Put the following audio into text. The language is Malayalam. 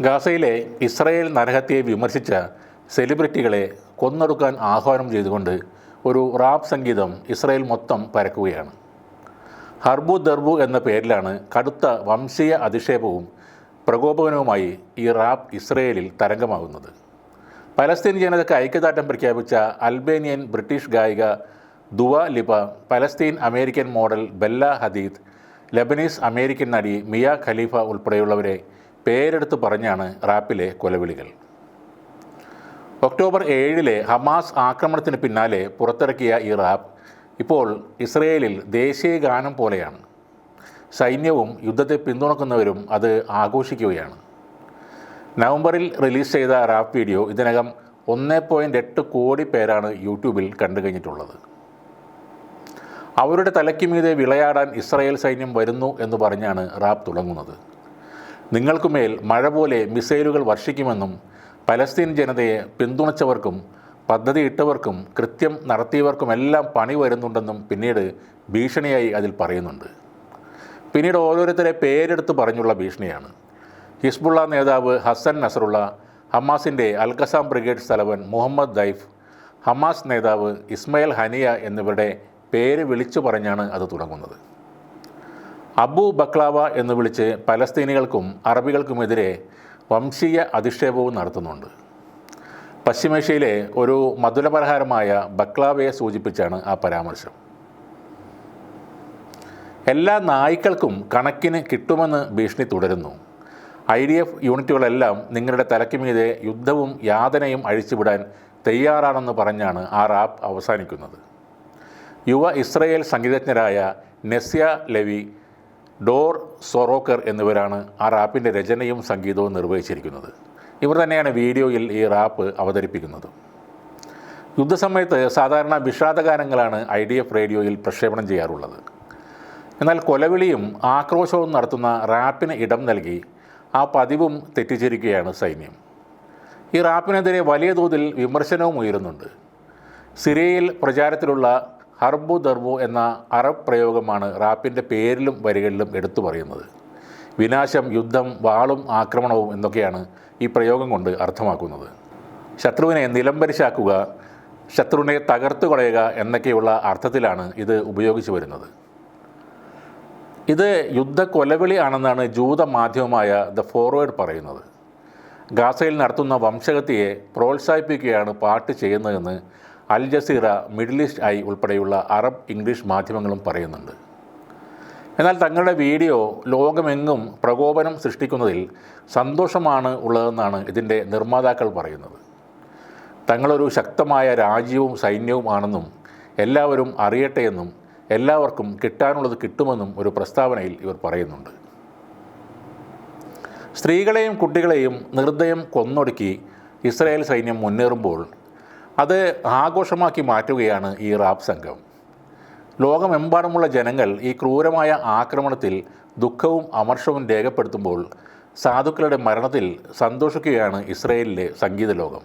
ഗാസയിലെ ഇസ്രയേൽ നരഹത്യയെ വിമർശിച്ച സെലിബ്രിറ്റികളെ കൊന്നൊടുക്കാൻ ആഹ്വാനം ചെയ്തുകൊണ്ട് ഒരു റാപ്പ് സംഗീതം ഇസ്രയേൽ മൊത്തം പരക്കുകയാണ്. ഹർബു ദർബു എന്ന പേരിലാണ് കടുത്ത വംശീയ അധിക്ഷേപവും പ്രകോപനവുമായി ഈ റാപ്പ് ഇസ്രയേലിൽ തരംഗമാകുന്നത്. പലസ്തീൻ ജനതയ്ക്ക് ഐക്യദാർഢ്യം പ്രഖ്യാപിച്ച അൽബേനിയൻ ബ്രിട്ടീഷ് ഗായിക Dua Lipa Palestine American model Bella Hadid Lebanese American നടി മിയ ഖലീഫ ഉൾപ്പെടെയുള്ളവരെ പേരെടുത്ത് പറഞ്ഞാണ് റാപ്പിലെ കൊലവിളികൾ. ഒക്ടോബർ ഏഴിലെ ഹമാസ് ആക്രമണത്തിന് പിന്നാലെ പുറത്തിറക്കിയ ഈ റാപ്പ് ഇപ്പോൾ ഇസ്രയേലിൽ ദേശീയ ഗാനം പോലെയാണ്. സൈന്യവും യുദ്ധത്തെ പിന്തുണക്കുന്നവരും അത് ആഘോഷിക്കുകയാണ്. നവംബറിൽ റിലീസ് ചെയ്ത റാപ്പ് വീഡിയോ ഇതിനകം ഒന്ന് പോയിന്റ് എട്ട് കോടി പേരാണ് യൂട്യൂബിൽ കണ്ടുകഴിഞ്ഞിട്ടുള്ളത് അവരുടെ തലയ്ക്ക് മീതെ വിളയാടാൻ ഇസ്രായേൽ സൈന്യം വരുന്നു എന്ന് പറഞ്ഞാണ് റാപ്പ് തുടങ്ങുന്നത്. നിങ്ങൾക്കുമേൽ മഴ പോലെ മിസൈലുകൾ വർഷിക്കുമെന്നും പലസ്തീൻ ജനതയെ പിന്തുണച്ചവർക്കും പദ്ധതി ഇട്ടവർക്കും കൃത്യം നടത്തിയവർക്കുമെല്ലാം പണി വരുന്നുണ്ടെന്നും പിന്നീട് ഭീഷണിയായി അതിൽ പറയുന്നുണ്ട്. പിന്നീട് ഓരോരുത്തരെ പേരെടുത്ത് പറഞ്ഞുള്ള ഭീഷണിയാണ്. ഹിസ്ബുള്ള നേതാവ് ഹസൻ നസറുള്ള ഹമാസിന്റെ അൽഖസാം ബ്രിഗേഡ് തലവൻ മുഹമ്മദ് ദൈഫ് ഹമാസ് നേതാവ് ഇസ്മയിൽ ഹനിയ എന്നിവരുടെ പേര് വിളിച്ചു പറഞ്ഞാണ് അത് തുടങ്ങുന്നത്. അബു ബക്ലാവ എന്ന് വിളിച്ച് പലസ്തീനികൾക്കും അറബികൾക്കുമെതിരെ വംശീയ അധിക്ഷേപവും നടത്തുന്നുണ്ട്. പശ്ചിമേഷ്യയിലെ ഒരു മധുരപലഹാരമായ ബക്ലാവയെ സൂചിപ്പിച്ചാണ് ആ പരാമർശം. എല്ലാ നായ്ക്കൾക്കും കണക്കിന് കിട്ടുമെന്ന് ഭീഷണി തുടരുന്നു. ഐ ഡി എഫ് യൂണിറ്റുകളെല്ലാം നിങ്ങളുടെ തലയ്ക്ക് മീതെ യുദ്ധവും യാതനയും അഴിച്ചുവിടാൻ തയ്യാറാണെന്ന് പറഞ്ഞാണ് ആ റാപ്പ് അവസാനിക്കുന്നത്. യുവ ഇസ്രയേൽ സംഗീതജ്ഞരായ നെസ്യ ലെവി ഡോർ സൊറോക്കർ എന്നിവരാണ് ആ റാപ്പിന്റെ രചനയും സംഗീതവും നിർവഹിച്ചിരിക്കുന്നത്. ഇവർ തന്നെയാണ് വീഡിയോയിൽ ഈ റാപ്പ് അവതരിപ്പിക്കുന്നത്. യുദ്ധസമയത്ത് സാധാരണ വിഷാദഗാനങ്ങളാണ് ഐ ഡി എഫ് റേഡിയോയിൽ പ്രക്ഷേപണം ചെയ്യാറുള്ളത്. എന്നാൽ കൊലവിളിയും ആക്രോശവും നടത്തുന്ന റാപ്പിന് ഇടം നൽകി ആ പതിവും തെറ്റിച്ചിരിക്കുകയാണ് സൈന്യം. ഈ റാപ്പിനെതിരെ വലിയ തോതിൽ വിമർശനവും ഉയരുന്നുണ്ട്. സിറിയയിൽ പ്രചാരത്തിലുള്ള ഹർബു ദർബു എന്ന അറബ് പ്രയോഗമാണ് റാപ്പിന്റെ പേരിലും വരികളിലും എടുത്തു പറയുന്നത്. വിനാശം യുദ്ധം വാളും ആക്രമണവും എന്നൊക്കെയാണ് ഈ പ്രയോഗം കൊണ്ട് അർത്ഥമാക്കുന്നത്. ശത്രുവിനെ നിലംപരിശാക്കുക ശത്രുവിനെ തകർത്തു കളയുക എന്നൊക്കെയുള്ള അർത്ഥത്തിലാണ് ഇത് ഉപയോഗിച്ചു വരുന്നത്. ഇത് യുദ്ധ കൊലവിളി ആണെന്നാണ് ജൂത മാധ്യമമായ ദ ഫോർവേഡ് പറയുന്നത്. ഗാസയിൽ നടത്തുന്ന വംശഹത്യയെ പ്രോത്സാഹിപ്പിക്കുകയാണ് പാട്ട് ചെയ്യുന്നതെന്ന് Al Jazeera Middle East Eye ഉൾപ്പെടെയുള്ള അറബ് ഇംഗ്ലീഷ് മാധ്യമങ്ങളും പറയുന്നുണ്ട്. എന്നാൽ തങ്ങളുടെ വീഡിയോ ലോകമെങ്ങും പ്രകോപനം സൃഷ്ടിക്കുന്നതിൽ സന്തോഷമാണ് ഉള്ളതെന്നാണ് ഇതിന്റെ നിർമ്മാതാക്കൾ പറയുന്നത്. തങ്ങളൊരു ശക്തമായ രാജ്യവും സൈന്യവും ആണെന്നും എല്ലാവരും അറിയട്ടെ എന്നും എല്ലാവർക്കും കിട്ടാനുള്ളത് കിട്ടുമെന്നും ഒരു പ്രസ്താവനയിൽ ഇവർ പറയുന്നുണ്ട്. സ്ത്രീകളെയും കുട്ടികളെയും നിർദ്ദയം കൊന്നൊടുക്കി ഇസ്രായേൽ സൈന്യം മുന്നേറുമ്പോൾ അത് ആഘോഷമാക്കി മാറ്റുകയാണ് ഈ റാപ്പ് സംഘം. ലോകമെമ്പാടുമുള്ള ജനങ്ങൾ ഈ ക്രൂരമായ ആക്രമണത്തിൽ ദുഃഖവും അമർഷവും രേഖപ്പെടുത്തുമ്പോൾ സാധുക്കളുടെ മരണത്തിൽ സന്തോഷിക്കുകയാണ് ഇസ്രയേലിലെ സംഗീത ലോകം